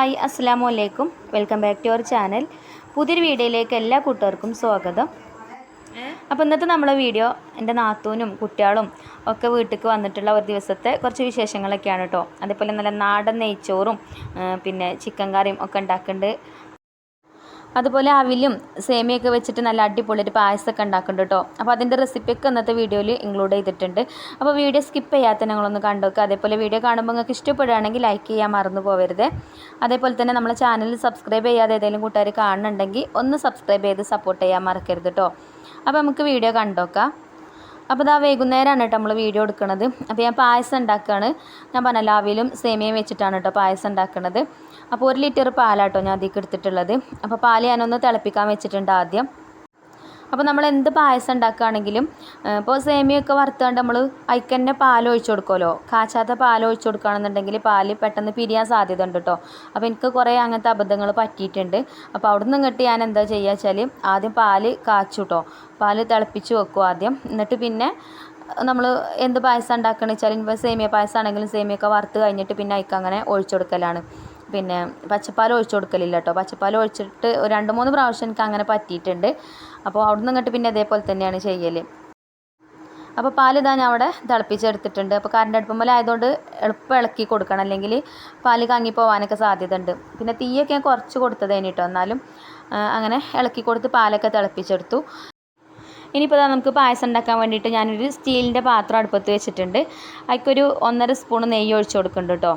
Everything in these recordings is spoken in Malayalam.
ഹായ് അസ്സാം വലൈക്കും welcome back to our channel. പുതിയൊരു വീഡിയോയിലേക്ക് എല്ലാ കൂട്ടുകാർക്കും സ്വാഗതം. അപ്പോൾ ഇന്നത്തെ നമ്മുടെ വീഡിയോ എന്റെ നാത്തൂനും കുട്ടികളും ഒക്കെ വീട്ടിലേക്ക് വന്നിട്ടുള്ള ഒരു ദിവസത്തെ കുറച്ച് വിശേഷങ്ങളൊക്കെയാണ് കേട്ടോ അതേപോലെ നല്ല നാടൻ നെയ്ച്ചോറും പിന്നെ ചിക്കൻ കറിയും ഒക്കെ ഉണ്ടാക്കുന്നുണ്ട് അതുപോലെ അവിലും സേമിയൊക്കെ വെച്ചിട്ട് നല്ല അടിപൊളി ഒരു പായസമൊക്കെ ഉണ്ടാക്കുന്നുണ്ട് കേട്ടോ. അപ്പോൾ അതിന്റെ റെസിപ്പിയൊക്കെ ഇന്നത്തെ വീഡിയോയിൽ ഇൻക്ലൂഡ് ചെയ്തിട്ടുണ്ട്. അപ്പോൾ വീഡിയോ സ്കിപ്പ് ചെയ്യാത്ത നിങ്ങളൊന്ന് കണ്ടോക്കുക അതേപോലെ വീഡിയോ കാണുമ്പോൾ നിങ്ങൾക്ക് ഇഷ്ടപ്പെടുകയാണെങ്കിൽ ലൈക്ക് ചെയ്യാൻ മറന്നു പോകരുത് അതേപോലെ തന്നെ നമ്മളെ ചാനൽ സബ്സ്ക്രൈബ് ചെയ്യാതെ ഏതെങ്കിലും കൂട്ടുകാർ കാണുന്നുണ്ടെങ്കിൽ ഒന്ന് സബ്സ്ക്രൈബ് ചെയ്ത് സപ്പോർട്ട് ചെയ്യാൻ മറക്കരുത് കേട്ടോ. അപ്പോൾ നമുക്ക് വീഡിയോ കണ്ടോക്കാം അപ്പോൾ ഇതാ വൈകുന്നേരമാണ് കേട്ടോ നമ്മൾ വീഡിയോ എടുക്കുന്നത്. അപ്പോൾ ഞാൻ പായസം ഉണ്ടാക്കുകയാണ്. ഞാൻ പറഞ്ഞല്ലോ അവിലും സേമിയയും വെച്ചിട്ടാണ് കേട്ടോ പായസം ഉണ്ടാക്കുന്നത്. അപ്പോൾ ഒരു ലിറ്റർ പാലാട്ടോ ഞാൻ അതിലേക്ക് എടുത്തിട്ടുള്ളത്. അപ്പോൾ പാൽ ഞാനൊന്ന് തിളപ്പിക്കാൻ വെച്ചിട്ടുണ്ട് ആദ്യം. അപ്പോൾ നമ്മൾ എന്ത് പായസം ഉണ്ടാക്കുകയാണെങ്കിലും ഇപ്പോൾ സേമിയൊക്കെ വറുത്തുകൊണ്ട് നമ്മൾ അതിക്ക് തന്നെ പാൽ ഒഴിച്ചു കൊടുക്കുമല്ലോ. കാച്ചാത്ത പാൽ ഒഴിച്ചു കൊടുക്കുകയാണെന്നുണ്ടെങ്കിൽ പാൽ പെട്ടെന്ന് പിരിയാൻ സാധ്യത ഉണ്ട് കേട്ടോ. അപ്പോൾ എനിക്ക് കുറേ അങ്ങനത്തെ അബദ്ധങ്ങൾ പറ്റിയിട്ടുണ്ട്. അപ്പോൾ അവിടെ നിന്ന് ഞാൻ എന്താ ചെയ്യുക വെച്ചാൽ ആദ്യം പാൽ കാച്ചു കേട്ടോ. പാൽ തിളപ്പിച്ച് വെക്കും ആദ്യം. എന്നിട്ട് പിന്നെ നമ്മൾ എന്ത് പായസം ഉണ്ടാക്കണമെന്ന് വെച്ചാൽ ഇപ്പോൾ സേമിയ പായസം ആണെങ്കിലും സേമിയൊക്കെ വറുത്ത് കഴിഞ്ഞിട്ട് പിന്നെ അയക്കങ്ങനെ ഒഴിച്ചു കൊടുക്കലാണ്. പിന്നെ പച്ചപ്പാൽ ഒഴിച്ചു കൊടുക്കലില്ല കേട്ടോ. പച്ചപ്പാൽ ഒഴിച്ചിട്ട് ഒരു രണ്ട് മൂന്ന് പ്രാവശ്യം എനിക്ക് അങ്ങനെ പറ്റിയിട്ടുണ്ട്. അപ്പോൾ അവിടെ നിന്ന് ഇങ്ങോട്ട് പിന്നെ അതേപോലെ തന്നെയാണ് ചെയ്യൽ അപ്പോൾ പാൽ ഇതാ ഞാൻ അവിടെ തിളപ്പിച്ചെടുത്തിട്ടുണ്ട്. അപ്പോൾ കറണ്ട് ആയതുകൊണ്ട് എളുപ്പം ഇളക്കി കൊടുക്കണം. അല്ലെങ്കിൽ പാൽ കാങ്ങി പോകാനൊക്കെ സാധ്യത ഉണ്ട് പിന്നെ തീയൊക്കെ ഞാൻ കുറച്ച് കൊടുത്തതേനി കേട്ടോ. എന്നാലും അങ്ങനെ ഇളക്കി കൊടുത്ത് പാലൊക്കെ തിളപ്പിച്ചെടുത്തു. ഇനിയിപ്പോൾ നമുക്ക് പായസം ഉണ്ടാക്കാൻ വേണ്ടിയിട്ട് ഞാനൊരു സ്റ്റീലിന്റെ പാത്രം അടുപ്പത്ത് വെച്ചിട്ടുണ്ട്. അതിക്കൊരു ഒന്നര സ്പൂൺ നെയ്യ് ഒഴിച്ചു കൊടുക്കുന്നുണ്ട് കേട്ടോ.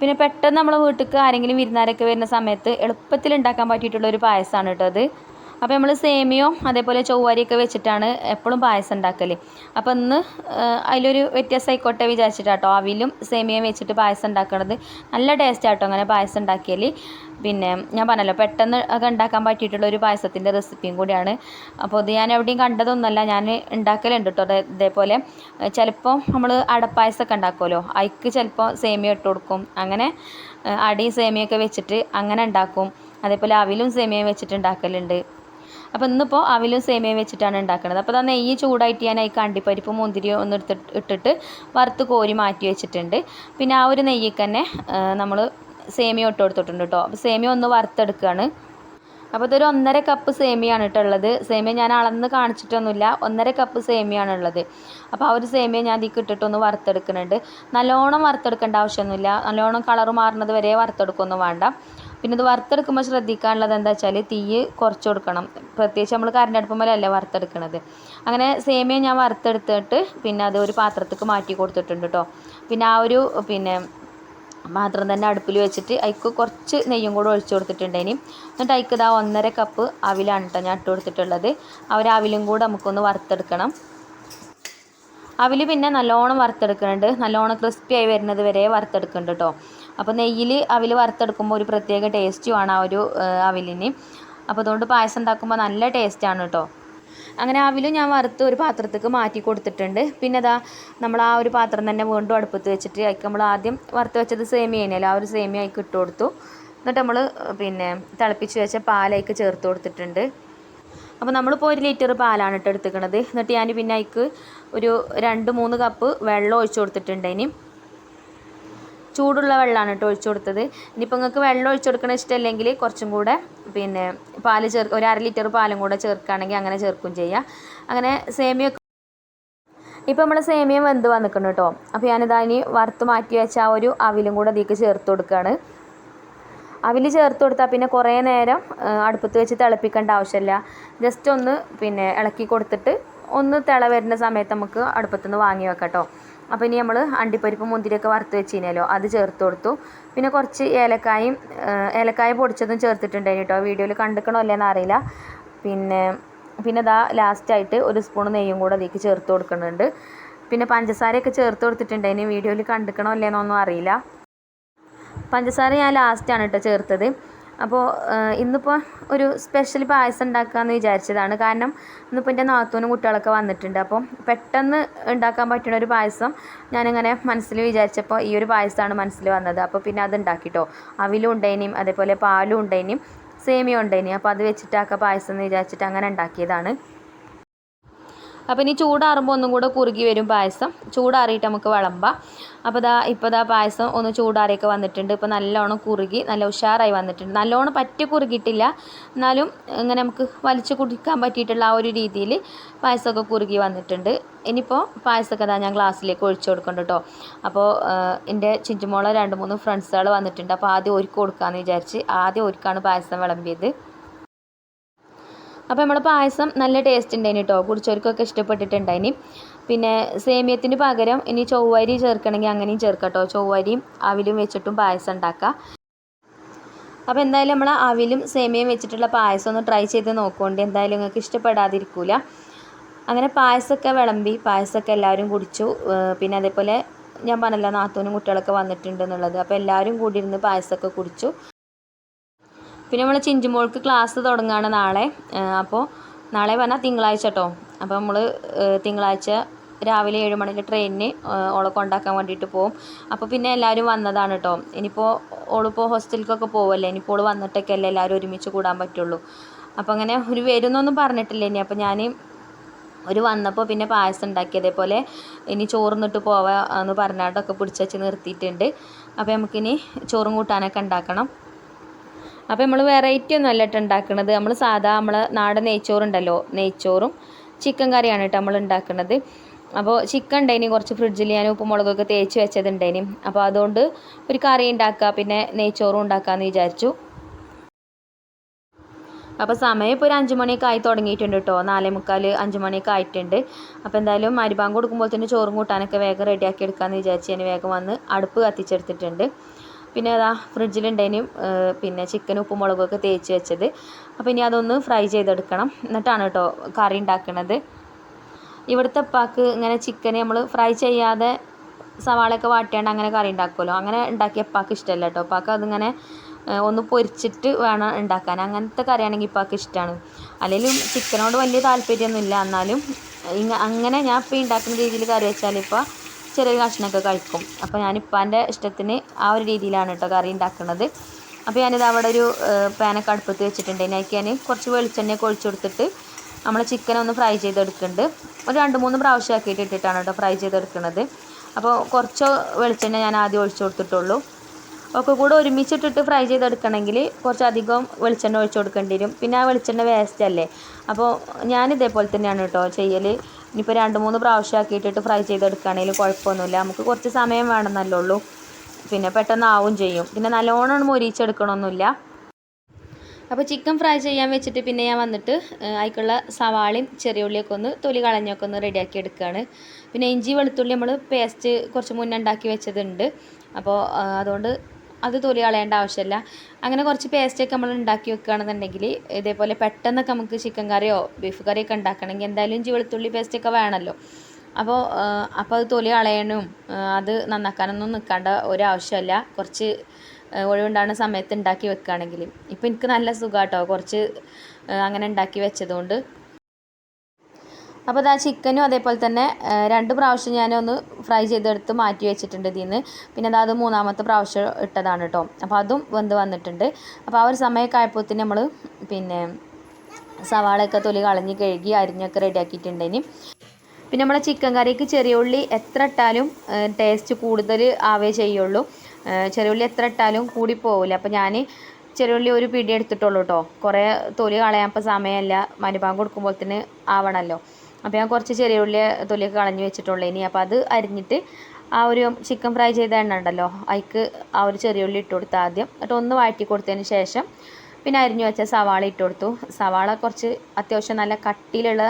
പിന്നെ പെട്ടെന്ന് നമ്മളെ വീട്ടിലേക്ക് ആരെങ്കിലും വിരുന്നാരൊക്കെ വരുന്ന സമയത്ത് എളുപ്പത്തിൽ ഉണ്ടാക്കാൻ പറ്റിയിട്ടുള്ള ഒരു പായസമാണ് കേട്ടോ അത്. അപ്പോൾ നമ്മൾ സേമിയോ അതേപോലെ ചൊവ്വാരിയൊക്കെ വെച്ചിട്ടാണ് എപ്പോഴും പായസം ഉണ്ടാക്കൽ അപ്പോൾ ഇന്ന് അതിലൊരു വ്യത്യാസം ആയിക്കോട്ടെ വിചാരിച്ചിട്ടാട്ടോ. അവിലും സേമിയയും വെച്ചിട്ട് പായസം ഉണ്ടാക്കണത്. നല്ല ടേസ്റ്റ് ആട്ടോ അങ്ങനെ പായസം ഉണ്ടാക്കിയാൽ പിന്നെ ഞാൻ പറഞ്ഞല്ലോ പെട്ടെന്ന് ഒക്കെ ഉണ്ടാക്കാൻ പറ്റിയിട്ടുള്ള ഒരു പായസത്തിന്റെ റെസിപ്പിയും കൂടിയാണ്. അപ്പോൾ ഇത് ഞാൻ എവിടെയും കണ്ടതൊന്നുമല്ല. ഞാൻ ഉണ്ടാക്കലുണ്ട് കേട്ടോ ഇതേപോലെ ചിലപ്പോൾ നമ്മൾ അടപ്പായസമൊക്കെ ഉണ്ടാക്കുമല്ലോ അതിക്ക് ചിലപ്പോൾ സേമിയ ഇട്ട് കൊടുക്കും. അങ്ങനെ അടി അടിയും സേമിയൊക്കെ വെച്ചിട്ട് അങ്ങനെ ഉണ്ടാക്കും. അതേപോലെ അവിലും സേമിയയും വെച്ചിട്ട് ഉണ്ടാക്കലുണ്ട്. അപ്പോൾ ഇന്നിപ്പോൾ അവിലും സേമിയ വെച്ചിട്ടാണ് ഉണ്ടാക്കുന്നത് അപ്പോൾ അത് നെയ്യ് ചൂടായിട്ട് ഞാൻ അതിൽ കണ്ടിപ്പരിപ്പ് മുന്തിരി ഒന്ന് എടുത്തിട്ട് ഇട്ടിട്ട് വറുത്ത് കോരി മാറ്റി വെച്ചിട്ടുണ്ട്. പിന്നെ ആ ഒരു നെയ്യിൽ തന്നെ നമ്മൾ സേമിയ ഇട്ട് കൊടുത്തിട്ടുണ്ട് കേട്ടോ അപ്പോൾ സേമിയ ഒന്ന് വറുത്തെടുക്കുകയാണ് അപ്പോൾ ഇതൊരു ഒന്നര കപ്പ് സേമിയാണ് കേട്ടോ ഉള്ളത്. സേമിയ ഞാൻ അളന്ന് കാണിച്ചിട്ടൊന്നുമില്ല. ഒന്നര കപ്പ് സേമിയാണ് ഉള്ളത്. അപ്പോൾ ആ ഒരു സേമിയ ഞാൻ ഇതിൽ ഇട്ടിട്ടൊന്ന് വറുത്തെടുക്കുന്നുണ്ട്. നല്ലോണം വറുത്തെടുക്കേണ്ട ആവശ്യമൊന്നുമില്ല. നല്ലോണം കളർ മാറുന്നത് വരെ വറുത്തെടുക്കൊന്നും വേണ്ട. പിന്നെ ഇത് വറുത്തെടുക്കുമ്പോൾ ശ്രദ്ധിക്കാനുള്ളത് എന്താ വെച്ചാൽ തീ കുറച്ച് കൊടുക്കണം. പ്രത്യേകിച്ച് നമ്മൾ കറണ്ട് അടുപ്പുമ്പോഴല്ലേ വറുത്തെടുക്കണത്. അങ്ങനെ സേമിയ ഞാൻ വറുത്തെടുത്തിട്ട് പിന്നെ അത് ഒരു പാത്രത്തേക്ക് മാറ്റി കൊടുത്തിട്ടുണ്ട് കേട്ടോ പിന്നെ ആ ഒരു പിന്നെ പാത്രം തന്നെ അടുപ്പിൽ വെച്ചിട്ട് അതിക്ക് കുറച്ച് നെയ്യും കൂടെ ഒഴിച്ചു കൊടുത്തിട്ടുണ്ടേനി എന്നിട്ട് അതിക്ക് ഇതാ ഒന്നര കപ്പ് അവിലാണ് കേട്ടോ ഞാൻ ഇട്ട് കൊടുത്തിട്ടുള്ളത്. ആ അവിലും കൂടെ നമുക്കൊന്ന് വറുത്തെടുക്കണം. അവിൽ പിന്നെ നല്ലോണം വറുത്തെടുക്കുന്നുണ്ട് നല്ലോണം ക്രിസ്പി ആയി വരുന്നത് വരെ വറുത്തെടുക്കുന്നുണ്ട് കേട്ടോ അപ്പോൾ നെയ്യിൽ അവിൽ വറുത്തെടുക്കുമ്പോൾ ഒരു പ്രത്യേക ടേസ്റ്റുമാണ് ആ ഒരു അവിലിന്. അപ്പോൾ അതുകൊണ്ട് പായസം ഉണ്ടാക്കുമ്പോൾ നല്ല ടേസ്റ്റാണ് കേട്ടോ അങ്ങനെ അവിലും ഞാൻ വറുത്ത് ഒരു പാത്രത്തേക്ക് മാറ്റി കൊടുത്തിട്ടുണ്ട്. പിന്നെ അതാ നമ്മൾ ആ ഒരു പാത്രം തന്നെ വീണ്ടും അടുപ്പത്ത് വെച്ചിട്ട് അതിക്ക് നമ്മൾ ആദ്യം വറുത്ത് വെച്ചത് സേമിയനല്ലോ ആ ഒരു സേമിയ അതിക്ക് ഇട്ട് കൊടുത്തു. എന്നിട്ട് നമ്മൾ പിന്നെ തിളപ്പിച്ച് വെച്ച പാലയ്ക്ക് ചേർത്ത് കൊടുത്തിട്ടുണ്ട്. അപ്പോൾ നമ്മളിപ്പോൾ ഒരു ലിറ്റർ പാലാണ് ഇട്ട് എടുത്തിക്കണത്. എന്നിട്ട് ഞാൻ പിന്നെ അതിക്ക് ഒരു രണ്ട് മൂന്ന് കപ്പ് വെള്ളം ഒഴിച്ചു കൊടുത്തിട്ടുണ്ട് ഇനി ചൂടുള്ള വെള്ളമാണ് കേട്ടോ ഒഴിച്ചു കൊടുത്തത്. ഇനിയിപ്പോൾ നിങ്ങൾക്ക് വെള്ളം ഒഴിച്ചു കൊടുക്കണ ഇഷ്ടമല്ലെങ്കിൽ കുറച്ചും കൂടെ പിന്നെ പാൽ ചേർ ഒരു അര ലിറ്റർ പാലും കൂടെ ചേർക്കുകയാണെങ്കിൽ അങ്ങനെ ചേർക്കും ചെയ്യാം. അങ്ങനെ സേമിയ ഇപ്പോൾ നമ്മൾ സേമിയ വെന്ത് വന്നിക്കണം കേട്ടോ. അപ്പോൾ ഞാനിതാ ഇനി വറുത്ത് മാറ്റി വെച്ച ആ ഒരു അവിലും കൂടെ അതിലേക്ക് ചേർത്ത് കൊടുക്കുകയാണ്. അവിൽ ചേർത്ത് കൊടുത്താൽ പിന്നെ കുറേ നേരം അടുപ്പത്ത് വെച്ച് തിളപ്പിക്കേണ്ട ആവശ്യമില്ല. ജസ്റ്റ് ഒന്ന് പിന്നെ ഇളക്കി കൊടുത്തിട്ട് ഒന്ന് തിള വരുന്ന സമയത്ത് നമുക്ക് അടുപ്പത്തുനിന്ന് വാങ്ങി വെക്കാം കേട്ടോ. അപ്പോൾ ഇനി നമ്മൾ അണ്ടിപ്പരിപ്പ് മുന്തിരിയൊക്കെ വറുത്ത് വെച്ചിനല്ലോ അത് ചേർത്ത് കൊടുത്തു. പിന്നെ കുറച്ച് ഏലക്കായും ഏലക്കായ പൊടിച്ചതും ചേർത്തിട്ടുണ്ടായിരുന്നു കേട്ടോ വീഡിയോയിൽ കണ്ടിക്കണോ അല്ലേന്ന് അറിയില്ല. പിന്നെ പിന്നെ ഇതാ ലാസ്റ്റായിട്ട് ഒരു സ്പൂൺ നെയ്യും കൂടെ അതിലേക്ക് ചേർത്ത് കൊടുക്കുന്നുണ്ട്. പിന്നെ പഞ്ചസാരയൊക്കെ ചേർത്ത് കൊടുത്തിട്ടുണ്ടായിന് വീഡിയോയിൽ കണ്ടിക്കണോ അല്ലേന്നൊന്നും അറിയില്ല. പഞ്ചസാര ഞാൻ ലാസ്റ്റാണ് കേട്ടോ ചേർത്തത്. അപ്പോൾ ഇന്നിപ്പോൾ ഒരു സ്പെഷ്യൽ പായസം ഉണ്ടാക്കാമെന്ന് വിചാരിച്ചതാണ്. കാരണം ഇന്നിപ്പോൾ എന്റെ നാത്തൂനും കുട്ടികളൊക്കെ വന്നിട്ടുണ്ട്. അപ്പം പെട്ടെന്ന് ഉണ്ടാക്കാൻ പറ്റുന്ന ഒരു പായസം ഞാനിങ്ങനെ മനസ്സിൽ വിചാരിച്ചപ്പോൾ ഈ ഒരു പായസമാണ് മനസ്സിൽ വന്നത്. അപ്പോൾ പിന്നെ അത് ഉണ്ടാക്കിട്ടോ. അവിലും ഉണ്ടേനിയും അതേപോലെ പാലും ഉണ്ടേനിയും സേമിയ ഉണ്ടേനിയും അപ്പോൾ അത് വെച്ചിട്ടാക്കാം പായസം എന്ന് വിചാരിച്ചിട്ട് അങ്ങനെ ഉണ്ടാക്കിയതാണ്. അപ്പോൾ ഇനി ചൂടാറുമ്പോൾ ഒന്നും കൂടെ കുറുകി വരും പായസം. ചൂടാറിയിട്ട് നമുക്ക് വിളമ്പാം. അപ്പോൾ ദാ ഇപ്പോൾ ദാ പായസം ഒന്ന് ചൂടാറിയൊക്കെ വന്നിട്ടുണ്ട്. ഇപ്പോൾ നല്ലോണം കുറുകി നല്ല ഉഷാറായി വന്നിട്ടുണ്ട്. നല്ലോണം പറ്റി കുറുകിയിട്ടില്ല. എന്നാലും ഇങ്ങനെ നമുക്ക് വലിച്ചു കുടിക്കാൻ പറ്റിയിട്ടുള്ള ആ ഒരു രീതിയിൽ പായസമൊക്കെ കുറുകി വന്നിട്ടുണ്ട്. ഇനിയിപ്പോൾ പായസമൊക്കെ ദാ ഞാൻ ഗ്ലാസ്സിലേക്ക് ഒഴിച്ചു കൊടുക്കുന്നുണ്ട് കേട്ടോ അപ്പോൾ എന്റെ ചിഞ്ചുമോളെ രണ്ട് മൂന്ന് ഫ്രണ്ട്സുകൾ വന്നിട്ടുണ്ട്. അപ്പോൾ ആദ്യം ഒരുക്ക് കൊടുക്കാമെന്ന് വിചാരിച്ച് ആദ്യം ഒരുക്കാണ് പായസം വിളമ്പിയത്. അപ്പോൾ നമ്മൾ പായസം നല്ല ടേസ്റ്റ് ഉണ്ടായിന് കേട്ടോ കുടിച്ചവർക്കൊക്കെ ഇഷ്ടപ്പെട്ടിട്ടുണ്ടായിന്. പിന്നെ സേമിയത്തിന് പകരം ഇനി ചൊവ്വരി ചേർക്കണമെങ്കിൽ അങ്ങനെയും ചേർക്കാം കേട്ടോ ചൊവ്വരിയും അവിലും വെച്ചിട്ടും പായസം ഉണ്ടാക്കാം അപ്പോൾ എന്തായാലും നമ്മൾ അവിലും സേമിയയും വെച്ചിട്ടുള്ള പായസം ഒന്ന് ട്രൈ ചെയ്ത് നോക്കുകൊണ്ട് എന്തായാലും നിങ്ങൾക്ക് ഇഷ്ടപ്പെടാതിരിക്കില്ല അങ്ങനെ പായസമൊക്കെ വിളമ്പി പായസമൊക്കെ എല്ലാവരും കുടിച്ചു. പിന്നെ അതേപോലെ ഞാൻ പറഞ്ഞല്ലോ നാത്തൂനും കുട്ടികളൊക്കെ വന്നിട്ടുണ്ട് എന്നുള്ളത്. അപ്പോൾ എല്ലാവരും കൂടി ഇരുന്ന് പായസമൊക്കെ കുടിച്ചു. പിന്നെ നമ്മൾ ചിഞ്ചുമോൾക്ക് ക്ലാസ് തുടങ്ങുകയാണ് നാളെ. അപ്പോൾ നാളെ പറഞ്ഞാൽ തിങ്കളാഴ്ച കേട്ടോ അപ്പോൾ നമ്മൾ തിങ്കളാഴ്ച രാവിലെ ഏഴ് മണിന്റെ ട്രെയിനിന് ഓളെ കൊണ്ടാക്കാൻ വേണ്ടിയിട്ട് പോകും അപ്പോൾ പിന്നെ എല്ലാവരും വന്നതാണ് കേട്ടോ ഇനിയിപ്പോൾ ഓളിപ്പോൾ ഹോസ്റ്റലിലേക്കൊക്കെ പോവല്ലേ? ഇനിയിപ്പോൾ ഓൾ വന്നിട്ടൊക്കെ അല്ലേ എല്ലാവരും ഒരുമിച്ച് കൂടാൻ പറ്റുള്ളൂ. അപ്പോൾ അങ്ങനെ ഒരു വരുന്നൊന്നും പറഞ്ഞിട്ടില്ല ഇനി. അപ്പോൾ ഞാൻ ഒരു വന്നപ്പോൾ പിന്നെ പായസം ഉണ്ടാക്കി അതേപോലെ ഇനി ചോറുന്നിട്ട് പോവാ എന്ന് പറഞ്ഞാട്ടൊക്കെ പിടിച്ച് വെച്ച് നിർത്തിയിട്ടുണ്ട്. അപ്പോൾ നമുക്കിനി ചോറും കൂട്ടാനൊക്കെ ഉണ്ടാക്കണം. അപ്പോൾ നമ്മൾ വെറൈറ്റി ഒന്നും അല്ല ഉണ്ടാക്കുന്നത് നമ്മൾ സാധാ നമ്മൾ നാടൻ നെയ്ച്ചോറുണ്ടല്ലോ നെയ്ച്ചോറും ചിക്കൻ കറിയാണ് കേട്ടോ നമ്മൾ ഉണ്ടാക്കുന്നത് അപ്പോൾ ചിക്കൻ ഉണ്ടായിനി കുറച്ച് ഫ്രിഡ്ജിൽ ഞാൻ ഉപ്പുമുളകൊക്കെ തേച്ച് വെച്ചതുണ്ടായിനി അപ്പോൾ അതുകൊണ്ട് ഒരു കറി ഉണ്ടാക്കുക പിന്നെ നെയ്ച്ചോറും ഉണ്ടാക്കാമെന്ന് വിചാരിച്ചു. അപ്പോൾ സമയം ഇപ്പോൾ ഒരു അഞ്ച് മണിയൊക്കെ ആയി തുടങ്ങിയിട്ടുണ്ട് കേട്ടോ നാലേ മുക്കാൽ അഞ്ച് മണിയൊക്കെ ആയിട്ടുണ്ട്. അപ്പോൾ എന്തായാലും മരുഭാഗം കൊടുക്കുമ്പോൾ തന്നെ ചോറും കൂട്ടാനൊക്കെ വേഗം റെഡിയാക്കി എടുക്കാമെന്ന് വിചാരിച്ച് ഞാൻ വേഗം വന്ന് അടുപ്പ് കത്തിച്ചെടുത്തിട്ടുണ്ട്. പിന്നെ അതാ ഫ്രിഡ്ജിലുണ്ടേനും പിന്നെ ചിക്കൻ ഉപ്പും മുളകൊക്കെ തേച്ച് വെച്ചത്. അപ്പോൾ ഇനി അതൊന്ന് ഫ്രൈ ചെയ്തെടുക്കണം. എന്നിട്ടാണ് കേട്ടോ കറി ഉണ്ടാക്കണത്. ഇവിടുത്തെ ഉപ്പാക്ക് ഇങ്ങനെ ചിക്കൻ നമ്മൾ ഫ്രൈ ചെയ്യാതെ സവാളയൊക്കെ വാട്ടിയാണ്ട് അങ്ങനെ കറി ഉണ്ടാക്കുമല്ലോ. അങ്ങനെ ഉണ്ടാക്കിയ ഉപ്പാക്ക് ഇഷ്ടമല്ല കേട്ടോ ഉപ്പാക്ക് അതിങ്ങനെ ഒന്ന് പൊരിച്ചിട്ട് വേണം ഉണ്ടാക്കാൻ. അങ്ങനത്തെ കറിയാണെങ്കിൽ ഇപ്പാക്ക് ഇഷ്ടമാണ് അല്ലെങ്കിലും ചിക്കനോട് വലിയ താല്പര്യമൊന്നുമില്ല. എന്നാലും ഇങ്ങ അങ്ങനെ ഞാൻ ഇപ്പോൾ ഉണ്ടാക്കുന്ന രീതിയിൽ കറി വെച്ചാൽ ഇപ്പോൾ ചെറിയ കഷ്ണമൊക്കെ കഴിക്കും. അപ്പോൾ ഞാൻ ഇപ്പാന്റെ ഇഷ്ടത്തിന് ആ ഒരു രീതിയിലാണ് കേട്ടോ കറി ഉണ്ടാക്കുന്നത് അപ്പോൾ ഞാനിത് അവിടെ ഒരു പാനൊക്കെ അടുപ്പത്ത് വെച്ചിട്ടുണ്ട്. അതിനകത്ത് ഞാൻ കുറച്ച് വെളിച്ചെണ്ണയൊക്കെ ഒഴിച്ചു കൊടുത്തിട്ട് നമ്മൾ ചിക്കൻ ഒന്ന് ഫ്രൈ ചെയ്തെടുക്കുന്നുണ്ട് ഒരു രണ്ട് മൂന്ന് പ്രാവശ്യം ആക്കിയിട്ട് ഇട്ടിട്ടാണ് കേട്ടോ ഫ്രൈ ചെയ്തെടുക്കുന്നത് അപ്പോൾ കുറച്ച് വെളിച്ചെണ്ണ ഞാൻ ആദ്യം ഒഴിച്ചു കൊടുത്തിട്ടുള്ളൂ. ഒക്കെ കൂടെ ഒരുമിച്ചിട്ടിട്ട് ഫ്രൈ ചെയ്തെടുക്കണമെങ്കിൽ കുറച്ചധികം വെളിച്ചെണ്ണ ഒഴിച്ച് കൊടുക്കേണ്ടി വരും. പിന്നെ ആ വെളിച്ചെണ്ണ വേസ്റ്റ് അല്ലേ? അപ്പോൾ ഞാൻ ഇതേപോലെ തന്നെയാണ് കേട്ടോ ചെയ്യൽ. ഇനിയിപ്പോൾ രണ്ട് മൂന്ന് പ്രാവശ്യം ആക്കിയിട്ടിട്ട് ഫ്രൈ ചെയ്തെടുക്കുകയാണെങ്കിൽ കുഴപ്പമൊന്നുമില്ല. നമുക്ക് കുറച്ച് സമയം വേണമെന്നല്ലേ ഉള്ളൂ. പിന്നെ പെട്ടെന്ന് ആവും ചെയ്യും. പിന്നെ നല്ലോണം മൊരിച്ചെടുക്കണമൊന്നുമില്ല. അപ്പോൾ ചിക്കൻ ഫ്രൈ ചെയ്യാൻ വെച്ചിട്ട് പിന്നെ ഞാൻ വന്നിട്ട് അതിക്കുള്ള സവാളയും ചെറിയ ഉള്ളിയൊക്കെ ഒന്ന് തൊലി കളഞ്ഞൊക്കെ ഒന്ന് റെഡിയാക്കി എടുക്കുകയാണ്. പിന്നെ ഇഞ്ചി വെളുത്തുള്ളി നമ്മൾ പേസ്റ്റ് കുറച്ച് മുന്നേ ഉണ്ടാക്കി വെച്ചതുണ്ട്. അപ്പോൾ അതുകൊണ്ട് അത് തൊലി കളയേണ്ട ആവശ്യമില്ല. അങ്ങനെ കുറച്ച് പേസ്റ്റൊക്കെ നമ്മൾ ഉണ്ടാക്കി വെക്കുകയാണെന്നുണ്ടെങ്കിൽ ഇതേപോലെ പെട്ടെന്നൊക്കെ നമുക്ക് ചിക്കൻ കറിയോ ബീഫ് കറിയൊക്കെ ഉണ്ടാക്കണമെങ്കിൽ എന്തായാലും ഇഞ്ചി വെളുത്തുള്ളി പേസ്റ്റൊക്കെ വേണമല്ലോ. അപ്പോൾ അപ്പോൾ അത് തൊലി കളയാനും അത് നന്നാക്കാനൊന്നും നിൽക്കേണ്ട ഒരാവശ്യമില്ല. കുറച്ച് ഒഴിവുണ്ടാകുന്ന സമയത്ത് ഉണ്ടാക്കി വെക്കുകയാണെങ്കിൽ. ഇപ്പോൾ എനിക്ക് നല്ല സുഖമാട്ടോ കുറച്ച് അങ്ങനെ ഉണ്ടാക്കി വെച്ചതുകൊണ്ട്. അപ്പോൾ ഇതാ ചിക്കനും അതേപോലെ തന്നെ രണ്ട് പ്രാവശ്യം ഞാനൊന്ന് ഫ്രൈ ചെയ്തെടുത്ത് മാറ്റി വെച്ചിട്ടുണ്ട് ഇതിൽ നിന്ന് പിന്നെ അതാ അത് മൂന്നാമത്തെ പ്രാവശ്യം ഇട്ടതാണ് കേട്ടോ അപ്പോൾ അതും വെന്ത് വന്നിട്ടുണ്ട്. അപ്പോൾ ആ ഒരു സമയമൊക്കെ ആയപ്പോഴത്തേന് നമ്മൾ പിന്നെ സവാളയൊക്കെ തൊലി കളഞ്ഞ് കഴുകി അരിഞ്ഞൊക്കെ റെഡിയാക്കിയിട്ടുണ്ടെങ്കിൽ പിന്നെ നമ്മളെ ചിക്കൻ കറിക്ക് ചെറിയ ഉള്ളി എത്ര ഇട്ടാലും ടേസ്റ്റ് കൂടുതൽ ആവേ ചെയ്യുള്ളൂ. ചെറിയ ഉള്ളി എത്ര ഇട്ടാലും കൂടി പോവില്ല അപ്പോൾ ഞാൻ ചെറിയ ഉള്ളി ഒരു പിടി എടുത്തിട്ടുള്ളൂ കേട്ടോ കുറേ തൊലി കളയാൻ ഇപ്പോൾ സമയമല്ല. മരുഭാഗം തന്നെ ആവണമല്ലോ അപ്പോൾ ഞാൻ കുറച്ച് ചെറിയ ഉള്ളി തൊലിയൊക്കെ കളഞ്ഞ് വെച്ചിട്ടുള്ളൂ ഇനി. അപ്പോൾ അത് അരിഞ്ഞിട്ട് ആ ഒരു ചിക്കൻ ഫ്രൈ ചെയ്ത എണ്ണ ഉണ്ടല്ലോ അതിക്ക് ആ ഒരു ചെറിയ ഉള്ളി ഇട്ട് കൊടുത്ത് ആദ്യം. എന്നിട്ട് ഒന്ന് വഴറ്റി കൊടുത്തതിന് ശേഷം പിന്നെ അരിഞ്ഞു വെച്ച സവാള ഇട്ട് കൊടുത്തു. സവാള കുറച്ച് അത്യാവശ്യം നല്ല കട്ടിയിലുള്ള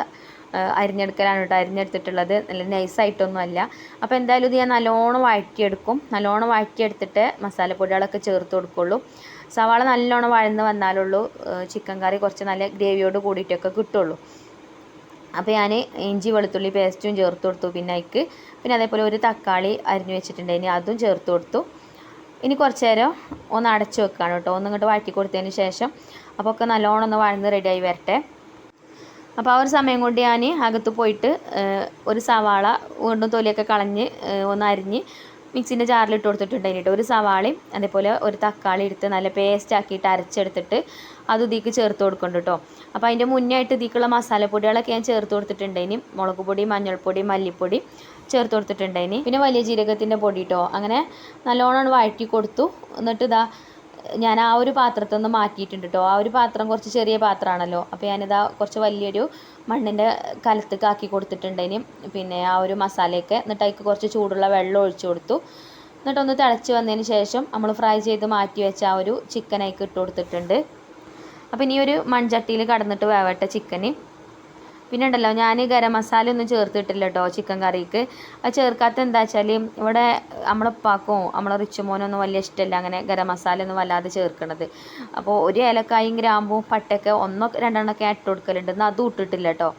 അരിഞ്ഞെടുക്കലാണ് കേട്ടോ. അരിഞ്ഞെടുത്തിട്ടുള്ളത്. നല്ല നൈസായിട്ടൊന്നും അല്ല. അപ്പോൾ എന്തായാലും ഇത് ഞാൻ നല്ലോണം വഴറ്റിയെടുക്കും. നല്ലോണം വഴറ്റിയെടുത്തിട്ട് മസാലപ്പൊടികളൊക്കെ ചേർത്ത് കൊടുക്കുള്ളൂ. സവാള നല്ലോണം വഴന്ന് വന്നാലുള്ളൂ ചിക്കൻ കറി കുറച്ച് നല്ല ഗ്രേവിയോട് കൂടിയിട്ടൊക്കെ കിട്ടുള്ളൂ. അപ്പോൾ ഞാൻ ഇഞ്ചി വെളുത്തുള്ളി പേസ്റ്റും ചേർത്ത് കൊടുത്തു. പിന്നെ അതിക്ക് പിന്നെ അതേപോലെ ഒരു തക്കാളി അരിഞ്ഞു വെച്ചിട്ടുണ്ട്. ഇനി അതും ചേർത്ത് കൊടുത്തു. ഇനി കുറച്ച് നേരം ഒന്ന് അടച്ച് വെക്കുകയാണ് കേട്ടോ. ഒന്ന് ഇങ്ങോട്ട് വഴറ്റി കൊടുത്തതിന് ശേഷം അപ്പോൾ ഒക്കെ നല്ലോണം ഒന്ന് വഴന്ന് റെഡിയായി വരട്ടെ. അപ്പോൾ ആ ഒരു സമയം കൊണ്ട് ഞാൻ അകത്ത് പോയിട്ട് ഒരു സവാള വീണ്ടും തൊലിയൊക്കെ കളഞ്ഞ് ഒന്ന് അരിഞ്ഞ് മിക്സിന്റെ ജാറിൽ ഇട്ട് കൊടുത്തിട്ടുണ്ടായിന് കേട്ടോ ഒരു സവാളയും അതേപോലെ ഒരു തക്കാളി എടുത്ത് നല്ല പേസ്റ്റ് ആക്കിയിട്ട് അരച്ചെടുത്തിട്ട് അത് ഇതിക്ക് ചേർത്ത് കൊടുക്കുന്നുണ്ട് കേട്ടോ അപ്പോൾ അതിന്റെ മുന്നേ ആയിട്ട് ഇതിക്കുള്ള മസാലപ്പൊടികളൊക്കെ ഞാൻ ചേർത്ത് കൊടുത്തിട്ടുണ്ടായിന്. മുളക് പൊടി മഞ്ഞൾപ്പൊടി മല്ലിപ്പൊടി ചേർത്ത് കൊടുത്തിട്ടുണ്ടായിന്. പിന്നെ വലിയ ജീരകത്തിന്റെ പൊടി കേട്ടോ അങ്ങനെ നല്ലോണം വഴറ്റി കൊടുത്തു. എന്നിട്ട് ഇതാ ഞാൻ ആ ഒരു പാത്രത്തിൽ നിന്ന് മാറ്റിയിട്ടുണ്ട് കേട്ടോ ആ ഒരു പാത്രം കുറച്ച് ചെറിയ പാത്രമാണല്ലോ. അപ്പോൾ ഞാനിതാ കുറച്ച് വലിയൊരു മണ്ണിന്റെ കലത്തേക്ക് ആക്കി കൊടുത്തിട്ടുണ്ടതിന് പിന്നെ ആ ഒരു മസാലയൊക്കെ എന്നിട്ട് അതിൽ കുറച്ച് ചൂടുള്ള വെള്ളം ഒഴിച്ചു കൊടുത്തു. എന്നിട്ടൊന്ന് തിളച്ച് വന്നതിന് ശേഷം നമ്മൾ ഫ്രൈ ചെയ്ത് മാറ്റി വെച്ച ആ ഒരു ചിക്കൻ അതിലേക്ക് ഇട്ട് കൊടുത്തിട്ടുണ്ട്. അപ്പോൾ ഇനി ഒരു മൺചട്ടിയിൽ കടന്നിട്ട് വേവട്ടെ ചിക്കന് പിന്നെ ഉണ്ടല്ലോ ഞാൻ ഗരം മസാല ഒന്നും ചേർത്തിട്ടില്ല കേട്ടോ ചിക്കൻ കറിക്ക്. അത് ചേർക്കാത്ത എന്താ വെച്ചാൽ ഇവിടെ നമ്മളെ ഉപ്പാക്കോ നമ്മളെ റിച്ചുമോനൊന്നും വലിയ ഇഷ്ടമല്ല അങ്ങനെ ഗരം മസാല ഒന്നും വല്ലാതെ ചേർക്കണത്. അപ്പോൾ ഒരു ഏലക്കായും ഗ്രാമ്പും പട്ടയൊക്കെ ഒന്നോ രണ്ടെണ്ണമൊക്കെ ഇട്ട് കൊടുക്കലുണ്ട് എന്നാൽ അതും ഇട്ടിട്ടില്ല കേട്ടോ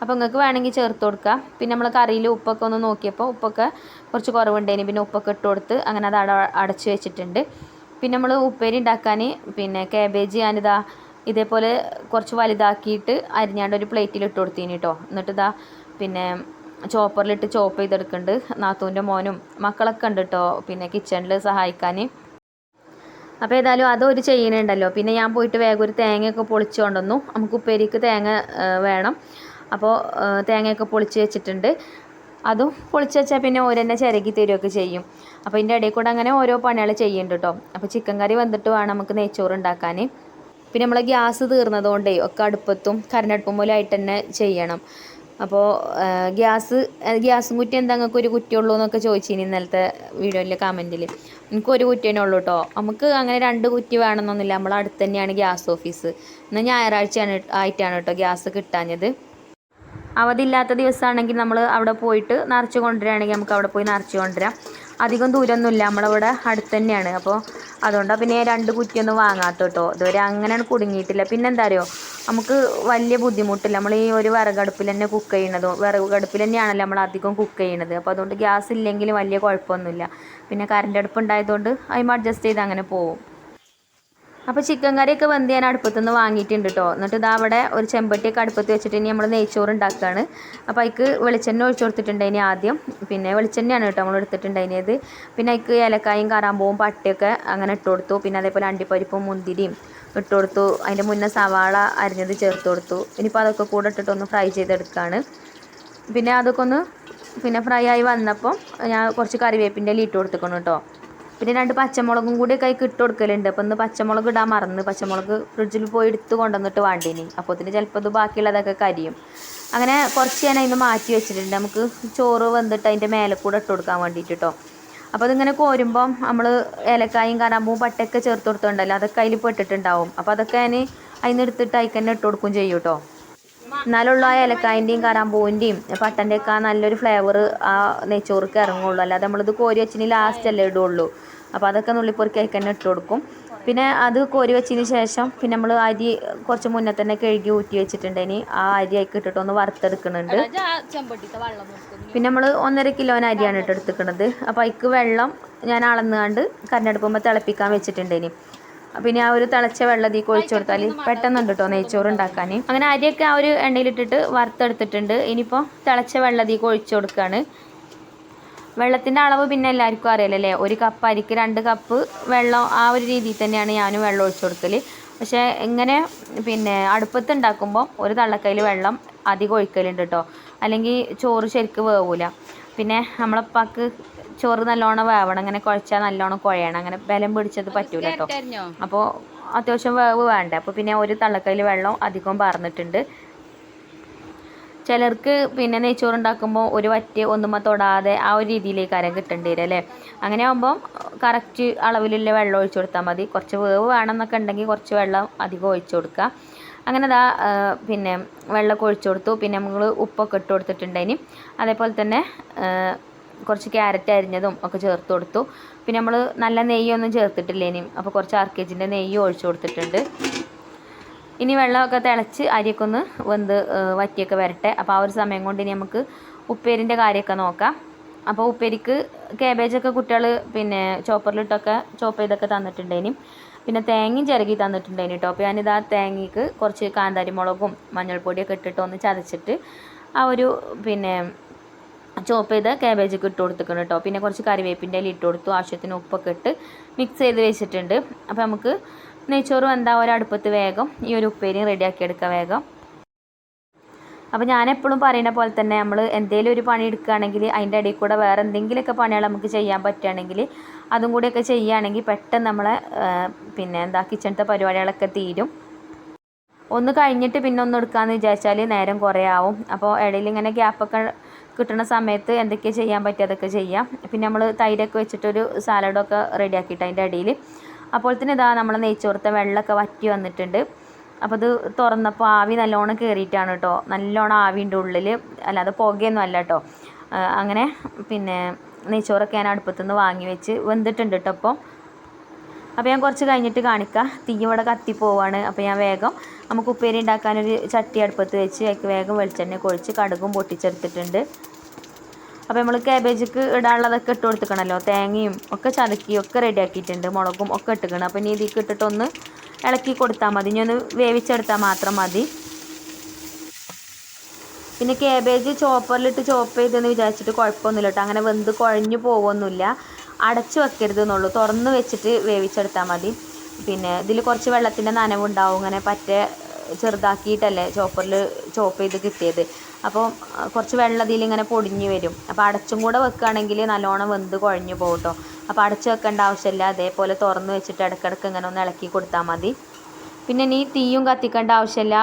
അപ്പോൾ നിങ്ങൾക്ക് വേണമെങ്കിൽ ചേർത്ത് കൊടുക്കാം. പിന്നെ നമ്മൾ കറിയിൽ ഉപ്പൊക്കെ ഒന്ന് നോക്കിയപ്പോൾ ഉപ്പൊക്കെ കുറച്ച് കുറവുണ്ടേനി. പിന്നെ ഉപ്പൊക്കെ ഇട്ട് കൊടുത്ത് അങ്ങനെ അത് അട അടച്ച് വെച്ചിട്ടുണ്ട്. പിന്നെ നമ്മൾ ഉപ്പേരി ഉണ്ടാക്കാൻ പിന്നെ കാബേജ് ഞാനിതാ ഇതേപോലെ കുറച്ച് വലുതാക്കിയിട്ട് അരിഞ്ഞാണ്ട് ഒരു പ്ലേറ്റിൽ ഇട്ട് കൊടുത്തീനി കേട്ടോ എന്നിട്ട് ഇതാ പിന്നെ ചോപ്പറിലിട്ട് ചോപ്പ് ചെയ്തെടുക്കുന്നുണ്ട് നാത്തൂന്റെ മോനും മക്കളൊക്കെ ഉണ്ട് കേട്ടോ പിന്നെ കിച്ചണിൽ സഹായിക്കാൻ. അപ്പോൾ ഏതായാലും അതൊരു ചെയ്യുന്നുണ്ടല്ലോ പിന്നെ ഞാൻ പോയിട്ട് വേഗം ഒരു തേങ്ങയൊക്കെ പൊളിച്ചു കൊണ്ടുവന്നു. നമുക്ക് ഉപ്പേരിക്ക് തേങ്ങ വേണം. അപ്പോൾ തേങ്ങയൊക്കെ പൊളിച്ച് വെച്ചിട്ടുണ്ട്. അതും പൊളിച്ച് വെച്ചാൽ പിന്നെ ഓരോന്നെ ചിരകി തരുമൊക്കെ ചെയ്യും. അപ്പോൾ ഇതിന്റെ ഇടയിൽ കൂടെ അങ്ങനെ ഓരോ പണികൾ ചെയ്യുന്നുണ്ട് കേട്ടോ അപ്പോൾ ചിക്കൻ കറി വന്നിട്ട് വേണം നമുക്ക് നെയ്ച്ചോറ് ഉണ്ടാക്കാൻ പിന്നെ നമ്മൾ ഗ്യാസ് തീർന്നതുകൊണ്ടേ ഒക്കെ അടുപ്പത്തും കരണ്ടടുപ്പും പോലെ ആയിട്ട് തന്നെ ചെയ്യണം. അപ്പോൾ ഗ്യാസ് ഗ്യാസും കുറ്റി എന്താ നിങ്ങൾക്ക് ഒരു കുറ്റി ഉള്ളൂ എന്നൊക്കെ ചോദിച്ചിനി ഇന്നലത്തെ വീഡിയോയിലെ കമന്റിൽ എനിക്ക് ഒരു കുറ്റി തന്നെ ഉള്ളൂ കേട്ടോ നമുക്ക് അങ്ങനെ രണ്ട് കുറ്റി വേണമെന്നൊന്നുമില്ല നമ്മൾ അടുത്ത് തന്നെയാണ് ഗ്യാസ് ഓഫീസ്. എന്നാൽ ഞായറാഴ്ചയാണ് ആയിട്ടാണ് കേട്ടോ ഗ്യാസ് കിട്ടാഞ്ഞത്. അവധിയില്ലാത്ത ദിവസമാണെങ്കിൽ നമ്മൾ അവിടെ പോയിട്ട് നിറച്ച് കൊണ്ടുവരികയാണെങ്കിൽ നമുക്ക് അവിടെ പോയി നിറച്ച് കൊണ്ടുവരാം. അധികം ദൂരമൊന്നുമില്ല നമ്മളിവിടെ അടുത്ത് തന്നെയാണ്. അപ്പോൾ അതുകൊണ്ടാണ് പിന്നെ രണ്ട് കുറ്റിയൊന്നും വാങ്ങാത്ത കേട്ടോ ഇതുവരെ അങ്ങനെയാണ് കുടുങ്ങിയിട്ടില്ല. പിന്നെ എന്താ അറിയോ? നമുക്ക് വലിയ ബുദ്ധിമുട്ടില്ല. നമ്മൾ ഈ ഒരു വിറകടുപ്പിൽ തന്നെ കുക്ക് ചെയ്യണത് വിറകടുപ്പിൽ തന്നെയാണല്ലോ നമ്മൾ അധികം കുക്ക് ചെയ്യണത് അപ്പോൾ അതുകൊണ്ട് ഗ്യാസ് ഇല്ലെങ്കിൽ വലിയ കുഴപ്പമൊന്നുമില്ല. പിന്നെ കറണ്ട് അടുപ്പ് ഉണ്ടായതുകൊണ്ട് അതിന് അഡ്ജസ്റ്റ് ചെയ്ത് അങ്ങനെ പോകും. അപ്പോൾ ചിക്കൻ കറിയൊക്കെ വെന്ത് ഞാൻ അടുപ്പത്തു നിന്ന് വാങ്ങിയിട്ടുണ്ട് കേട്ടോ എന്നിട്ട് ഇതാ അവിടെ ഒരു ചെമ്പട്ടിയൊക്കെ അടുപ്പത്ത് വെച്ചിട്ട് ഇനി നമ്മൾ നെയ്ച്ചോറ് ഉണ്ടാക്കുകയാണ് അപ്പോൾ അതിക്ക് വെളിച്ചെണ്ണ ഒഴിച്ചു കൊടുത്തിട്ടുണ്ടായിനി ആദ്യം. പിന്നെ വെളിച്ചെണ്ണയാണ് കേട്ടോ നമ്മൾ എടുത്തിട്ടുണ്ടായിനത് പിന്നെ അതിക്ക് ഏലക്കായും കറാമ്പൂവും പട്ടയൊക്കെ അങ്ങനെ ഇട്ട് കൊടുത്തു. പിന്നെ അതേപോലെ അണ്ടിപ്പരിപ്പും മുന്തിരിയും ഇട്ട് കൊടുത്തു. അതിന്റെ മുന്നേ സവാള അരിഞ്ഞത് ചേർത്ത് കൊടുത്തു. ഇനിയിപ്പോൾ അതൊക്കെ കൂടെ ഇട്ടിട്ട് ഒന്ന് ഫ്രൈ ചെയ്തെടുക്കുകയാണ് പിന്നെ അതൊക്കെ ഒന്ന് പിന്നെ ഫ്രൈ ആയി വന്നപ്പോൾ ഞാൻ കുറച്ച് കറിവേപ്പിന്റെ ഇല ഇട്ട് കൊടുത്തിക്കണം കേട്ടോ പിന്നെ രണ്ട് പച്ചമുളകും കൂടി ഒക്കെ ഇട്ട് കൊടുക്കലുണ്ട്. അപ്പോൾ ഇന്ന് പച്ചമുളക് ഇടാൻ മറന്ന് പച്ചമുളക് ഫ്രിഡ്ജിൽ പോയി എടുത്ത് കൊണ്ടുവന്നിട്ട് വേണ്ടേനി. അപ്പോൾ ഇതിന് ചിലപ്പോൾ ഇത് ബാക്കിയുള്ളതൊക്കെ കരിയും. അങ്ങനെ കുറച്ച് ഞാൻ അതിന് മാറ്റി വെച്ചിട്ടുണ്ട്. നമുക്ക് ചോറ് വെന്തിട്ട് അതിന്റെ മേലെ കൂടെ ഇട്ട് കൊടുക്കാൻ വേണ്ടിയിട്ട് കേട്ടോ അപ്പോൾ അതിങ്ങനെ കോരുമ്പം നമ്മൾ ഏലക്കായും കറാമ്പും പട്ടയൊക്കെ ചേർത്ത് കൊടുത്തുണ്ടല്ലോ അതൊക്കെ അതിൽ പെട്ടിട്ടുണ്ടാവും. അപ്പോൾ അതൊക്കെ ഞാൻ അതിന് എടുത്തിട്ട് അതിൽ തന്നെ ഇട്ട് കൊടുക്കും ചെയ്യും കേട്ടോ എന്നാലുള്ള ആ ഏലക്കായന്റെയും കറാമ്പൂവിന്റെയും പട്ടന്റെ ഒക്കെ ആ നല്ലൊരു ഫ്ലേവർ ആ നെയ്ച്ചോർക്ക് ഇറങ്ങുള്ളൂ അല്ലാതെ നമ്മളിത് കോരി വെച്ചിന് ലാസ്റ്റ് അല്ലേ ഇടുള്ളൂ. അപ്പോൾ അതൊക്കെ നുള്ളിപ്പൊറുക്കി അതിൽ തന്നെ ഇട്ട് കൊടുക്കും. പിന്നെ അത് കോരി വെച്ചതിന് ശേഷം പിന്നെ നമ്മൾ അരി കുറച്ച് മുന്നേ തന്നെ കഴുകി ഊറ്റി വെച്ചിട്ടുണ്ട്. ഇനി ആ അരി അതിൽ ഇട്ടിട്ട് ഒന്ന് വറുത്തെടുക്കുന്നുണ്ട്. പിന്നെ നമ്മൾ ഒന്നര കിലോന് അരിയാണ് ഇട്ട് എടുത്തിക്കുന്നത് അപ്പോൾ അതിക്ക് വെള്ളം ഞാൻ അളന്നുകൊണ്ട് കരണ്ടടുപ്പുമ്പോൾ തിളപ്പിക്കാൻ വെച്ചിട്ടുണ്ട് ഇനി. പിന്നെ ആ ഒരു തിളച്ച വെള്ളം ഇതിക്ക് ഒഴിച്ചു കൊടുത്താൽ പെട്ടെന്നുണ്ട് കേട്ടോ നെയ്ച്ചോറ് ഉണ്ടാക്കാൻ. അങ്ങനെ അരിയൊക്കെ ആ ഒരു എണ്ണയിലിട്ടിട്ട് വറുത്തെടുത്തിട്ടുണ്ട്. ഇനിയിപ്പോൾ തിളച്ച വെള്ളം ഇതിക്ക് ഒഴിച്ചു കൊടുക്കുകയാണ് വെള്ളത്തിന്റെ അളവ് പിന്നെ എല്ലാവർക്കും അറിയാലോ അല്ലേ? ഒരു കപ്പ് അരിക്ക് രണ്ട് കപ്പ് വെള്ളം ആ ഒരു രീതിയിൽ തന്നെയാണ് ഞാനും വെള്ളം ഒഴിച്ചു കൊടുക്കൽ പക്ഷേ ഇങ്ങനെ പിന്നെ അടുപ്പത്ത് ഉണ്ടാക്കുമ്പോൾ ഒരു തള്ളക്കയിൽ വെള്ളം അധികം ഒഴിക്കലുണ്ട് കേട്ടോ അല്ലെങ്കിൽ ചോറ് ശരിക്ക് വേവൂല. പിന്നെ നമ്മളപ്പാക്ക് ചോറ് നല്ലോണം വേവണം. അങ്ങനെ കുഴച്ചാൽ നല്ലോണം കുഴയണം. അങ്ങനെ ബലം പിടിച്ചത് പറ്റൂല കേട്ടോ അപ്പോൾ അത്യാവശ്യം വേവ് വേണ്ട? അപ്പോൾ പിന്നെ ഒരു തള്ളക്കയിൽ വെള്ളം അധികം പാർന്നിട്ടുണ്ട്. ചിലർക്ക് പിന്നെ നെയ്ച്ചോറ് ഉണ്ടാക്കുമ്പോൾ ഒരു വറ്റ് ഒന്നുമ തൊടാതെ ആ ഒരു രീതിയിലേക്ക് അരം കിട്ടേണ്ടി വരും അല്ലേ? അങ്ങനെ ആകുമ്പോൾ കറക്റ്റ് അളവിലുള്ള വെള്ളം ഒഴിച്ചു കൊടുത്താൽ മതി. കുറച്ച് വേവ് വേണമെന്നൊക്കെ ഉണ്ടെങ്കിൽ കുറച്ച് വെള്ളം അധികം ഒഴിച്ചു കൊടുക്കുക. അങ്ങനെ അതാ പിന്നെ വെള്ളമൊക്കെ ഒഴിച്ചു കൊടുത്തു. പിന്നെ നമ്മൾ ഉപ്പൊക്കെ ഇട്ട് കൊടുത്തിട്ടുണ്ടായിനി. അതേപോലെ തന്നെ കുറച്ച് ക്യാരറ്റ് അരിഞ്ഞതും ഒക്കെ ചേർത്ത് കൊടുത്തു. പിന്നെ നമ്മൾ നല്ല നെയ്യൊന്നും ചേർത്തിട്ടില്ല ചേർത്തിട്ടില്ലേനി. അപ്പോൾ കുറച്ച് ആർക്കേജിന്റെ നെയ്യ് ഒഴിച്ചു കൊടുത്തിട്ടുണ്ട്. ഇനി വെള്ളമൊക്കെ തിളച്ച് അരിയൊക്കെ ഒന്ന് വെന്ത് വറ്റിയൊക്കെ വരട്ടെ. അപ്പോൾ ആ ഒരു സമയം കൊണ്ട് ഇനി നമുക്ക് ഉപ്പേരിന്റെ കാര്യമൊക്കെ നോക്കാം. അപ്പോൾ ഉപ്പേരിക്ക് കാബേജൊക്കെ കുട്ടികൾ പിന്നെ ചോപ്പറിലിട്ടൊക്കെ ചോപ്പ് ചെയ്തൊക്കെ തന്നിട്ടുണ്ടേനും പിന്നെ തേങ്ങയും ചിരകി തന്നിട്ടുണ്ടേനും കേട്ടോ അപ്പോൾ ഞാനിത് ആ തേങ്ങയ്ക്ക് കുറച്ച് കാന്താരി മുളകും മഞ്ഞൾപ്പൊടിയൊക്കെ ഇട്ടിട്ട് ഒന്ന് ചതച്ചിട്ട് ആ ഒരു പിന്നെ ചോപ്പ് ചെയ്ത ക്യാബേജൊക്കെ ഇട്ട് കൊടുത്തിക്കണം കേട്ടോ പിന്നെ കുറച്ച് കറിവേപ്പിന്റെ ഇല ഇട്ട് കൊടുത്തു. ആവശ്യത്തിന് ഉപ്പൊക്കെ ഇട്ട് മിക്സ് ചെയ്ത് വെച്ചിട്ടുണ്ട്. അപ്പോൾ നമുക്ക് നെയ്ച്ചോറ് എന്താ ഒരടുപ്പത്ത് വേഗം ഈ ഒരു ഉപ്പേരിയും റെഡിയാക്കി എടുക്കാം വേഗം. അപ്പോൾ ഞാൻ എപ്പോഴും പറയുന്ന പോലെ തന്നെ നമ്മൾ എന്തെങ്കിലും ഒരു പണി എടുക്കുകയാണെങ്കിൽ അതിന്റെ ഇടയിൽ കൂടെ വേറെ എന്തെങ്കിലുമൊക്കെ പണികൾ നമുക്ക് ചെയ്യാൻ പറ്റുകയാണെങ്കിൽ അതും കൂടിയൊക്കെ ചെയ്യുകയാണെങ്കിൽ പെട്ടെന്ന് നമ്മളെ പിന്നെ എന്താ കിച്ചണത്തെ പരിപാടികളൊക്കെ തീരും. ഒന്ന് കഴിഞ്ഞിട്ട് പിന്നെ ഒന്ന് എടുക്കാമെന്ന് വിചാരിച്ചാൽ നേരം കുറേ ആവും. അപ്പോൾ ഇടയിൽ ഇങ്ങനെ ഗ്യാപ്പൊക്കെ കിട്ടുന്ന സമയത്ത് എന്തൊക്കെ ചെയ്യാൻ പറ്റുക അതൊക്കെ ചെയ്യാം. പിന്നെ നമ്മൾ തൈരൊക്കെ വെച്ചിട്ടൊരു സാലഡൊക്കെ റെഡിയാക്കിയിട്ട് അതിന്റെ ഇടയിൽ അപ്പോൾ തന്നെ ഇതാ നമ്മൾ നെയ്ച്ചോർത്ത വെള്ളമൊക്കെ വറ്റി വന്നിട്ടുണ്ട്. അപ്പോൾ ഇത് തുറന്നപ്പോൾ ആവി നല്ലോണം കയറിയിട്ടാണ് കേട്ടോ. നല്ലോണം ആവിന്റെ ഉള്ളിൽ അല്ലാതെ പുകയൊന്നും അല്ല കേട്ടോ. അങ്ങനെ പിന്നെ നെയ്ച്ചോറൊക്കെ ഞാൻ അടുപ്പത്തുനിന്ന് വാങ്ങി വെച്ച് വെന്തിട്ടുണ്ട് കേട്ടോ അപ്പോൾ അപ്പോൾ ഞാൻ കുറച്ച് കഴിഞ്ഞിട്ട് കാണിക്കാം. തീ ഇവിടെ കത്തി പോവാണ്. അപ്പോൾ ഞാൻ വേഗം നമുക്ക് ഉപ്പേരി ഉണ്ടാക്കാനൊരു ചട്ടി അടുപ്പത്ത് വെച്ച് വേഗം വെളിച്ചെണ്ണ കൊഴിച്ച് കടുകും പൊട്ടിച്ചെടുത്തിട്ടുണ്ട്. അപ്പോൾ നമ്മൾ കാബേജിക്ക് ഇടാനുള്ളതൊക്കെ ഇട്ട് കൊടുത്തുക്കണമല്ലോ തേങ്ങയും ഒക്കെ ചതക്കി ഒക്കെ റെഡിയാക്കിയിട്ടുണ്ട് മുളകും ഒക്കെ ഇട്ടുക്കണം. അപ്പോൾ ഇനി ഇതിലേക്ക് ഇട്ടിട്ടൊന്ന് ഇളക്കി കൊടുത്താൽ മതി. ഇനി ഒന്ന് വേവിച്ചെടുത്താൽ മാത്രം മതി. പിന്നെ കേബേജ് ചോപ്പറിലിട്ട് ചോപ്പ് ചെയ്തെന്ന് വിചാരിച്ചിട്ട് കുഴപ്പമൊന്നുമില്ല കേട്ടോ. അങ്ങനെ വെന്ത് കുഴഞ്ഞു പോകുമൊന്നുമില്ല അടച്ചു വെക്കരുത് എന്നുള്ളൂ തുറന്ന് വെച്ചിട്ട് വേവിച്ചെടുത്താൽ മതി. പിന്നെ ഇതിൽ കുറച്ച് വെള്ളത്തിന്റെ നനവുണ്ടാവും. അങ്ങനെ പറ്റേ ചെറുതാക്കിയിട്ടല്ലേ ചോപ്പറിൽ ചോപ്പ് ചെയ്ത് കിട്ടിയത്. അപ്പോൾ കുറച്ച് വെള്ളം ഇതിൽ ഇങ്ങനെ പൊടിഞ്ഞ് വരും. അപ്പോൾ അടച്ചും കൂടെ വെക്കുകയാണെങ്കിൽ നല്ലോണം വെന്ത് കുഴഞ്ഞു പോകും കേട്ടോ അപ്പോൾ അടച്ച് വെക്കേണ്ട ആവശ്യമില്ല. അതേപോലെ തുറന്ന് വെച്ചിട്ട് ഇടയ്ക്കിടയ്ക്ക് ഇങ്ങനെ ഒന്ന് ഇളക്കി കൊടുത്താൽ മതി. പിന്നെ ഇനി തീയും കത്തിക്കേണ്ട ആവശ്യമില്ല.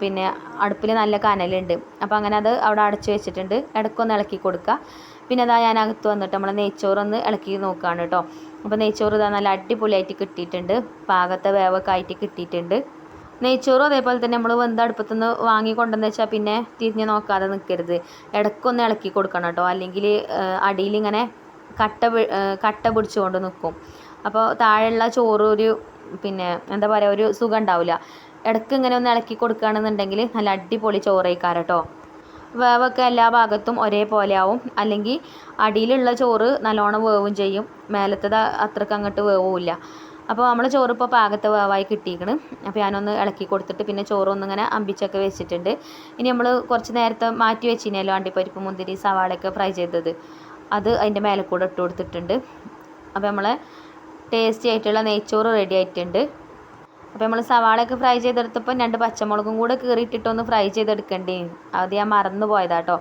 പിന്നെ അടുപ്പിൽ നല്ല കനലുണ്ട്. അപ്പോൾ അങ്ങനെ അത് അവിടെ അടച്ച് വെച്ചിട്ടുണ്ട്. ഇടയ്ക്കൊന്ന് ഇളക്കി കൊടുക്കുക. പിന്നെ അതാ ഞാൻ അകത്ത് വന്നിട്ട് നമ്മൾ നെയ്ച്ചോറൊന്ന് ഇളക്കി നോക്കുകയാണ് കേട്ടോ അപ്പോൾ നെയ്ച്ചോറ് ഇതാ നല്ല അടിപൊളിയായിട്ട് കിട്ടിയിട്ടുണ്ട്. പാകത്തെ വേവൊക്കെ ആയിട്ട് കിട്ടിയിട്ടുണ്ട്. നെയ്ച്ചോറും അതേപോലെ തന്നെ നമ്മൾ വെന്ത അടുപ്പത്തുനിന്ന് വാങ്ങി കൊണ്ടുവന്ന് വെച്ചാൽ പിന്നെ തിരിഞ്ഞ് നോക്കാതെ നിൽക്കരുത് ഇടയ്ക്കൊന്ന് ഇളക്കി കൊടുക്കണം കേട്ടോ. അല്ലെങ്കിൽ അടിയിലിങ്ങനെ കട്ട പി- കട്ട പിടിച്ചുകൊണ്ട് നിൽക്കും അപ്പോൾ താഴെയുള്ള ചോറ് ഒരു പിന്നെ എന്താ പറയുക ഒരു സുഖം ഉണ്ടാവില്ല. ഇടയ്ക്ക് ഇങ്ങനെ ഒന്ന് ഇളക്കി കൊടുക്കുകയാണെന്നുണ്ടെങ്കിൽ നല്ല അടിപൊളി ചോറ് കഴിക്കാറ് കേട്ടോ. വേവൊക്കെ എല്ലാ ഭാഗത്തും ഒരേപോലെ ആവും. അല്ലെങ്കിൽ അടിയിലുള്ള ചോറ് നല്ലോണം വേവും ചെയ്യും. മേലത്തത് അത്രയ്ക്ക് അങ്ങോട്ട് വേവില്ല. അപ്പോൾ നമ്മൾ ചോറ് ഇപ്പോൾ പാകത്തെ വേവായി കിട്ടിയിരിക്കണ്. അപ്പോൾ ഞാനൊന്ന് ഇളക്കി കൊടുത്തിട്ട് പിന്നെ ചോറൊന്നും ഇങ്ങനെ അമ്പിച്ചൊക്കെ വെച്ചിട്ടുണ്ട്. ഇനി നമ്മൾ കുറച്ച് നേരത്തെ മാറ്റി വെച്ചിനല്ലോ അണ്ടിപ്പരിപ്പ് മുന്തിരി സവാളയൊക്കെ ഫ്രൈ ചെയ്തത്. അത് അതിന്റെ മേലെ കൂടെ ഇട്ട് കൊടുത്തിട്ടുണ്ട്. അപ്പോൾ നമ്മളെ ടേസ്റ്റി ആയിട്ടുള്ള നെയ്ച്ചോറ് റെഡി ആയിട്ടുണ്ട്. അപ്പോൾ നമ്മൾ സവാളയൊക്കെ ഫ്രൈ ചെയ്തെടുത്തപ്പോൾ രണ്ട് പച്ചമുളകും കൂടെ കീറിയിട്ടിട്ടൊന്ന് ഫ്രൈ ചെയ്തെടുക്കണ്ടേ. അത് ഞാൻ മറന്നു പോയതാട്ടോ.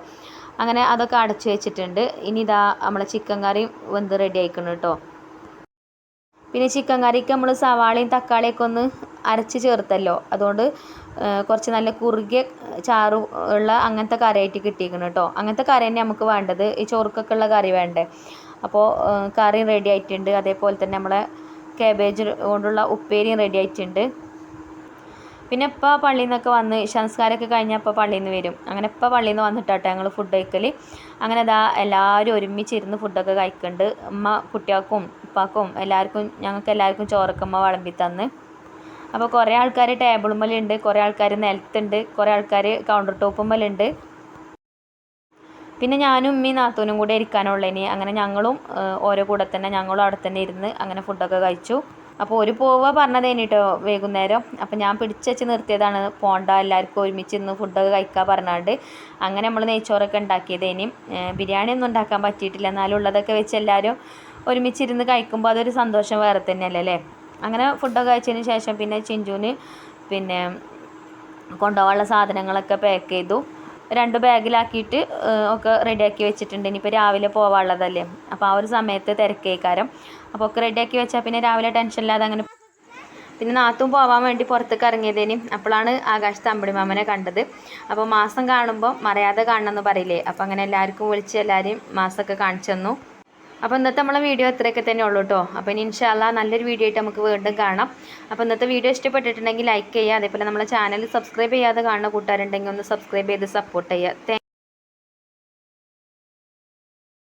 അങ്ങനെ അതൊക്കെ അടച്ചു വെച്ചിട്ടുണ്ട്. ഇനി ഇതാ നമ്മളെ ചിക്കൻ കറി വെന്ത് റെഡി ആയിക്കണം കേട്ടോ. പിന്നെ ചിക്കൻ കറിക്ക് നമ്മൾ സവാളയും തക്കാളിയൊക്കെ ഒന്ന് അരച്ച് ചേർത്തല്ലോ. അതുകൊണ്ട് കുറച്ച് നല്ല കുറുകിയ ചാറ് ഉള്ള അങ്ങനത്തെ കറിയായിട്ട് കിട്ടിയിരിക്കണം കേട്ടോ അങ്ങനത്തെ കറി തന്നെ നമുക്ക് വേണ്ടത്. ഈ ചോറുക്കൊക്കെ ഉള്ള കറി വേണ്ടേ. അപ്പോൾ കറി റെഡി ആയിട്ടുണ്ട്. അതേപോലെ തന്നെ നമ്മളെ കാബേജ് കൊണ്ടുള്ള ഉപ്പേരിയും റെഡി ആയിട്ടുണ്ട്. പിന്നെ ഇപ്പോൾ പള്ളിയിൽ നിന്നൊക്കെ വന്ന് സംസ്കാരമൊക്കെ കഴിഞ്ഞപ്പോൾ പള്ളിയിൽ നിന്ന് വരും. അങ്ങനെ ഇപ്പോൾ പള്ളിയിൽ നിന്ന് വന്നിട്ടാട്ടോ ഞങ്ങൾ ഫുഡ് കഴിക്കൽ അങ്ങനെ അതാ എല്ലാവരും ഒരുമിച്ചിരുന്ന് ഫുഡൊക്കെ കഴിക്കുന്നുണ്ട് ഉമ്മ കുട്ടികൾക്കും ഉപ്പാക്കും എല്ലാവർക്കും ഞങ്ങൾക്ക് എല്ലാവർക്കും ചോറൊക്കെ ഉമ്മ വിളമ്പി തന്ന്. അപ്പോൾ കുറേ ആൾക്കാർ ടേബിൾ ടേബിളുമ്മലുണ്ട് കുറേ ആൾക്കാർ നിലത്തുണ്ട് കുറേ ആൾക്കാർ കൗണ്ടർ ടോപ്പ് ടോപ്പുമ്മലുണ്ട് പിന്നെ ഞാനും ഉമ്മയും നാത്തൂനും കൂടെ ഇരിക്കാനുള്ളതിന് അങ്ങനെ ഞങ്ങളും ഓരോ കൂടെ തന്നെ ഞങ്ങളും അവിടെ തന്നെ ഇരുന്ന് അങ്ങനെ ഫുഡൊക്കെ കഴിച്ചു. അപ്പോൾ ഒരു പോവുക പറഞ്ഞതേനി കേട്ടോ വൈകുന്നേരം. അപ്പോൾ ഞാൻ പിടിച്ച് വെച്ച് നിർത്തിയതാണ്. പോണ്ട എല്ലാവർക്കും ഒരുമിച്ച് ഇന്ന് ഫുഡൊക്കെ കഴിക്കാൻ പറഞ്ഞാണ്ട്. അങ്ങനെ നമ്മൾ നെയ്ച്ചോറൊക്കെ ഉണ്ടാക്കിയതേനി ബിരിയാണി ഒന്നും ഉണ്ടാക്കാൻ പറ്റിയിട്ടില്ല. എന്നാലും ഉള്ളതൊക്കെ വെച്ച് എല്ലാവരും ഒരുമിച്ചിരുന്ന് കഴിക്കുമ്പോൾ അതൊരു സന്തോഷം വേറെ തന്നെയല്ലേ അല്ലേ? അങ്ങനെ ഫുഡൊക്കെ കഴിച്ചതിന് ശേഷം പിന്നെ ചിഞ്ചുവിന് പിന്നെ കൊണ്ടുപോകാനുള്ള സാധനങ്ങളൊക്കെ പാക്ക് ചെയ്തു. രണ്ട് ബാഗിലാക്കിയിട്ട് ഒക്കെ റെഡിയാക്കി വെച്ചിട്ടുണ്ട്. ഇനിയിപ്പോൾ രാവിലെ പോകാനുള്ളതല്ലേ അപ്പോൾ ആ ഒരു സമയത്ത് തിരക്കേക്കാരം. അപ്പോൾ ഒക്കെ റെഡിയാക്കി വെച്ചാൽ പിന്നെ രാവിലെ ടെൻഷനില്ലാതെ അങ്ങനെ പിന്നെ നാത്തും പോവാൻ വേണ്ടി പുറത്തേക്ക് ഇറങ്ങിയതേനി. അപ്പോഴാണ് ആകാശത്ത് അമ്പിളിമാമനെ കണ്ടത്. അപ്പോൾ മാസം കാണുമ്പോൾ മറയാതെ കാണണമെന്ന് പറയില്ലേ? അപ്പോൾ അങ്ങനെ എല്ലാവർക്കും വിളിച്ച് എല്ലാവരെയും മാസമൊക്കെ കാണിച്ചു തന്നു. അപ്പോൾ ഇന്നത്തെ നമ്മളെ വീഡിയോ ഇത്രയൊക്കെ തന്നെ ഉള്ളൂ കേട്ടോ അപ്പോൾ ഇനി ഇൻഷാല്ല നല്ലൊരു വീഡിയോ ആയിട്ട് നമുക്ക് വീണ്ടും കാണാം. അപ്പോൾ ഇന്നത്തെ വീഡിയോ ഇഷ്ടപ്പെട്ടിട്ടുണ്ടെങ്കിൽ ലൈക്ക് ചെയ്യുക. അതേപോലെ നമ്മളെ ചാനൽ സബ്സ്ക്രൈബ് ചെയ്യാതെ കാണുന്ന കൂട്ടുകാരുണ്ടെങ്കിൽ ഒന്ന് സബ്സ്ക്രൈബ് ചെയ്ത് സപ്പോർട്ട് ചെയ്യുക.